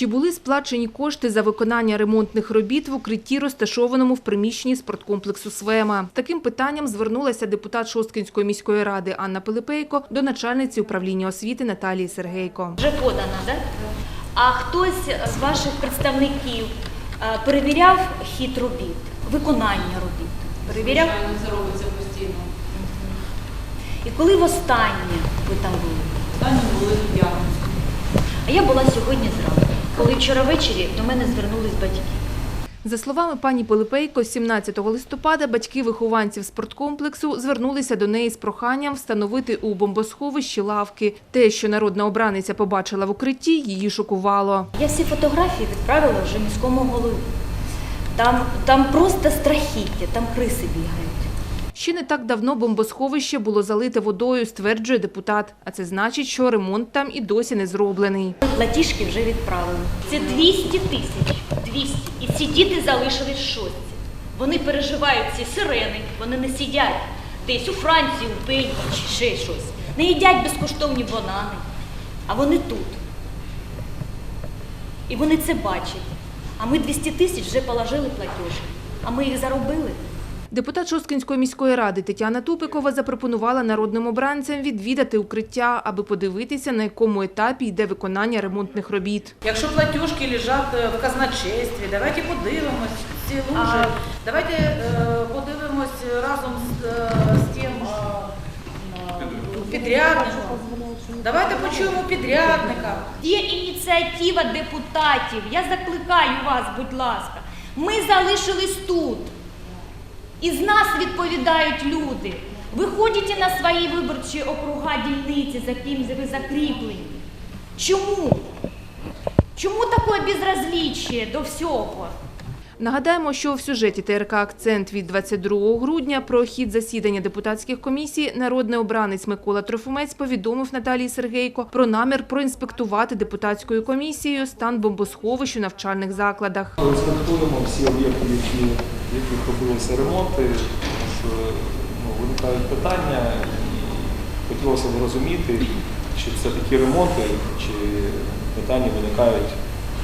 Чи були сплачені кошти за виконання ремонтних робіт в укритті, розташованому в приміщенні спорткомплексу «Свема»? Таким питанням звернулася депутат Шосткинської міської ради Анна Пилипейко до начальниці управління освіти Наталії Сергейко. Вже подана, так? А хтось з ваших представників е, перевіряв хід робіт, виконання робіт? Перевіряв? Звичайно, це робиться постійно. І коли востаннє ви там були? Останні були в Ярмарську. А я була сьогодні зранку, коли вчора ввечері до мене звернулись батьки. За словами пані Пилипейко, 17 листопада батьки вихованців спорткомплексу звернулися до неї з проханням встановити у бомбосховищі лавки. Те, що народна обраниця побачила в укритті, її шокувало. Я всі фотографії відправила вже міському голові. Там, там просто страхіття, там криси бігають. Ще не так давно бомбосховище було залите водою, стверджує депутат. А це значить, що ремонт там і досі не зроблений. Платіжки вже відправили. Це 200 тисяч. 200. І ці діти залишились в шоці. Вони переживають ці сирени, вони не сидять десь у Франції, у Бельгії чи ще щось. Не їдять безкоштовні банани. А вони тут. І вони це бачать. А ми 200 тисяч вже положили платіжки. А ми їх заробили. Депутат Шосткинської міської ради Тетяна Тупикова запропонувала народним обранцям відвідати укриття, аби подивитися, на якому етапі йде виконання ремонтних робіт. Якщо платіжки лежать е, в казначействі, давайте подивимось ці лужі. А- Давайте е, подивимось разом з, е, з тим підрядником. Давайте почуємо підрядника. Є ініціатива депутатів. Я закликаю вас, будь ласка. Ми залишились тут. І з нас відповідають люди. Виходите на свої виборчі округа дільниці, за ким ви закріплені. Чому? Чому таке безразліччя до всього? Нагадаємо, що в сюжеті ТРК «Акцент» від 22 грудня про хід засідання депутатських комісій народний обранець Микола Трофимець повідомив Наталії Сергейко про намір проінспектувати депутатською комісією стан бомбосховищ у навчальних закладах. Інспектуємо всі об'єкти, які, яких робилися ремонти, тому що ну, виникають питання, і хотілося б розуміти, чи це такі ремонти, чи питання виникають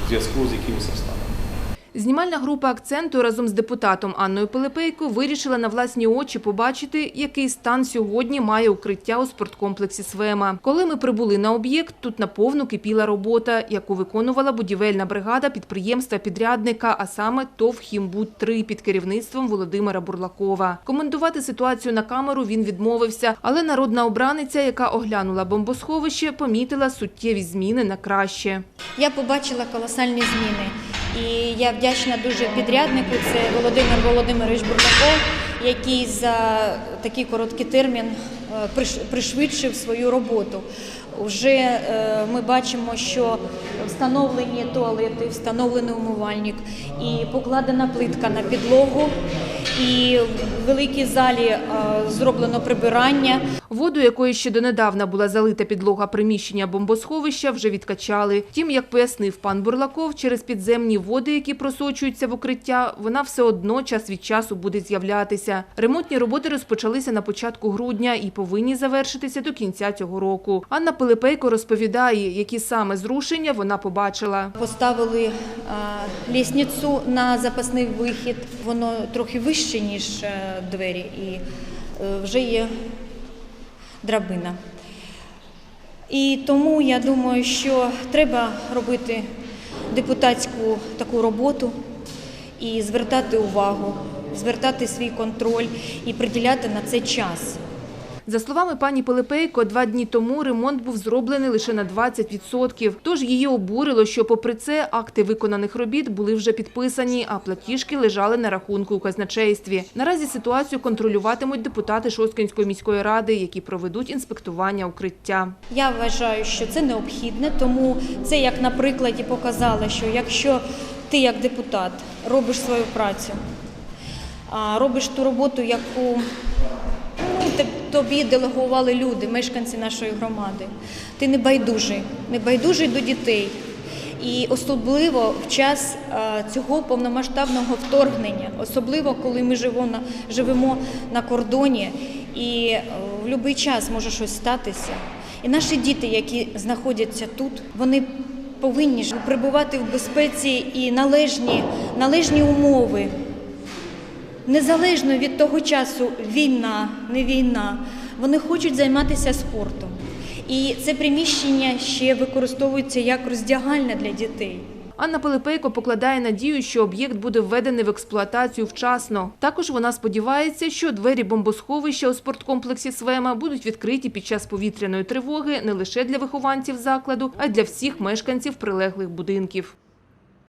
в зв'язку з якимось обставинами. Знімальна група акценту разом з депутатом Анною Пилипейко вирішила на власні очі побачити, який стан сьогодні має укриття у спорткомплексі «Свема». Коли ми прибули на об'єкт, тут наповну кипіла робота, яку виконувала будівельна бригада підприємства-підрядника, а саме ТОВ «Хімбуд-3» під керівництвом Володимира Бурлакова. Коментувати ситуацію на камеру він відмовився, але народна обраниця, яка оглянула бомбосховище, помітила суттєві зміни на краще. Я побачила колосальні зміни. І я вдячна дуже підряднику. Це Володимир Володимирович Бурлаков, який за такий короткий термін е, пришвидшив свою роботу. Вже е, ми бачимо, що встановлені туалети, встановлений умивальник і покладена плитка на підлогу. І в великій залі е, зроблено прибирання. Воду, якою ще донедавна була залита підлога приміщення бомбосховища, вже відкачали. Втім, як пояснив пан Бурлаков, через підземні води, які просочуються в укриття, вона все одно час від часу буде з'являтися. Ремонтні роботи розпочалися на початку грудня і повинні завершитися до кінця цього року. Анна Пилипейко розповідає, які саме зрушення вона побачила. Поставили е, лісницю на запасний вихід. Воно трохи вище, ніж е, двері, і е, вже є драбина. І тому я думаю, що треба робити депутатську таку роботу і звертати увагу, звертати свій контроль і приділяти на це час. За словами пані Пилипейко, два дні тому ремонт був зроблений лише на 20%. Тож її обурило, що попри це акти виконаних робіт були вже підписані, а платіжки лежали на рахунку у казначействі. Наразі ситуацію контролюватимуть депутати Шосткинської міської ради, які проведуть інспектування укриття. Я вважаю, що це необхідне, тому це як на прикладі показало, що якщо ти як депутат робиш свою працю, робиш ту роботу, яку ну, тобі делегували люди, мешканці нашої громади, ти не байдужий, не байдужий до дітей. І особливо в час цього повномасштабного вторгнення, особливо коли ми живемо на, кордоні, і е, в будь-який час може щось статися. І наші діти, які знаходяться тут, вони повинні ж перебувати в безпеці і належні, належні умови. Незалежно від того часу, війна, не війна, вони хочуть займатися спортом. І це приміщення ще використовується як роздягальня для дітей. Анна Пилипейко покладає надію, що об'єкт буде введений в експлуатацію вчасно. Також вона сподівається, що двері бомбосховища у спорткомплексі «Свема» будуть відкриті під час повітряної тривоги не лише для вихованців закладу, а й для всіх мешканців прилеглих будинків.